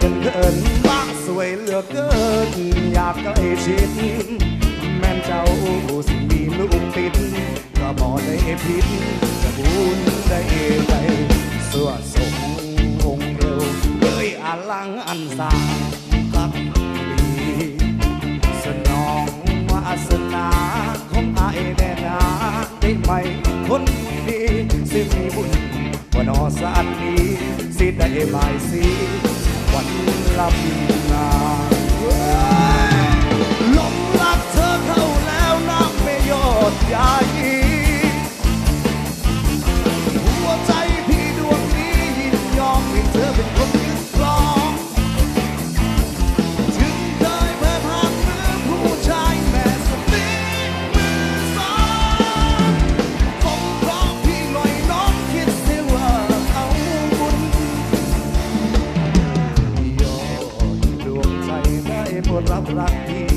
กันเกินบ้าสวยเหลือเกิน อยากใกล้ชิด แม่เจ้าสิมีลูกติด ก็บอได้ผิดจะบุญได้ไปเสื้อสมองเร็วเอ้ยอลังอันสาคักดีสนองวาสนาของอายแน่นาได้ไหมคนดีสิมีบุญวันอสันนี้สิได้หมสี หัวใจพี่ดวงนี้ยินยอมให้เธอเป็นคนยึดครอง ถึงเคยเพ่ผ่านมือผู้ชายแม่สติมือสองสมพร้อมพี่ลอยน้องคิดเสียว่าเอาบุญยอดดวงใจได้ผลรับรักพี่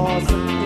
awesome.